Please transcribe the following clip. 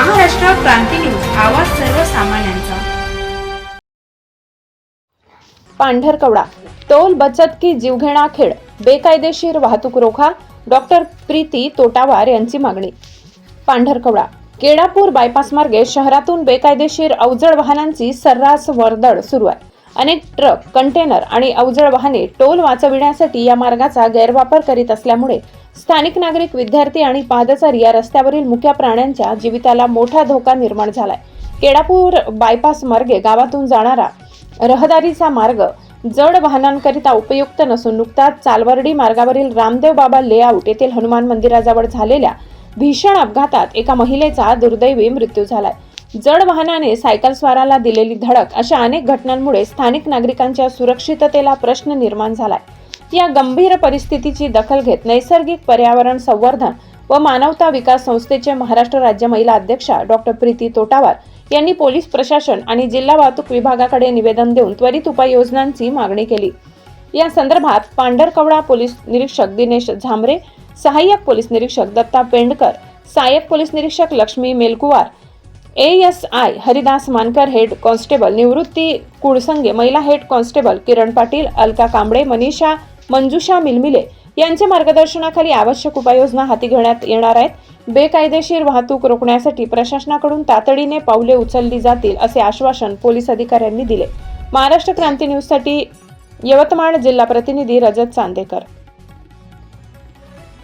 महाराष्ट्र क्रांती news आवाज सर्वसामान्यांचा. Pandharkawada toll बचत की जीवघेणा खेळ बेकायदेशीर वाहतूक रोखा डॉक्टर प्रीती तोटावार यांची मागणी. पांढरकवडा केडापूर बायपास मार्गे शहरातून बेकायदेशीर अवजड वाहनांची सर्रास वर्दळ सुरू आहे. अनेक ट्रक कंटेनर आणि अवजड वाहने टोल वाचविण्यासाठी या मार्गाचा गैरवापर करीत असल्यामुळे स्थानिक नागरिक विद्यार्थी आणि पादचारी या रस्त्यावरील मुख्या प्राण्यांच्या जीविताला मोठा धोका निर्माण झालाय. केडापूर बायपास मार्गे गावातून जाणारा रहदारीचा मार्ग जड वाहनांकरिता उपयुक्त नसून नुकताच चालवर्डी मार्गावरील रामदेव बाबा लेआउट येथील हनुमान मंदिराजवळ झालेल्या भीषण अपघातात एका महिलेचा दुर्दैवी मृत्यू झालाय. जड वाहनाने सायकल स्वाराला दिलेली धडक अशा अनेक घटनांमुळे स्थानिक नागरिकांच्या सुरक्षिततेला प्रश्न निर्माण झालाय. या गंभीर परिस्थितीची दखल घेत नैसर्गिक पर्यावरण संवर्धन व मानवता विकास संस्थेचे महाराष्ट्र राज्य महिला अध्यक्षा डॉक्टर प्रीती तोटावार यांनी पोलीस प्रशासन आणि जिल्हा वाहतूक विभागाकडे निवेदन देऊन त्वरित उपाययोजनांची मागणी केली. या संदर्भात पांढरकवडा पोलीस निरीक्षक दिनेश झांबरे सहाय्यक पोलीस निरीक्षक दत्ता पेंडकर सहाय्यक पोलीस निरीक्षक Lakshmi Melkuwar A S I Haridas Mankar head constable Nivrutti Kudsange महिला हेड कॉन्स्टेबल किरण पाटील अलका कांबळे मनीषा मंजुषा मिलमिले यांच्या मार्गदर्शनाखाली आवश्यक उपाययोजना हाती घेण्यात येणार आहेत. बेकायदेशीर वाहतूक रोखण्यासाठी प्रशासनाकडून तातडीने पावले उचलली जातील असे आश्वासन पोलीस अधिकाऱ्यांनी दिले. महाराष्ट्र क्रांती न्यूजसाठी यवतमाळ जिल्हा प्रतिनिधी रजत चांदेकर.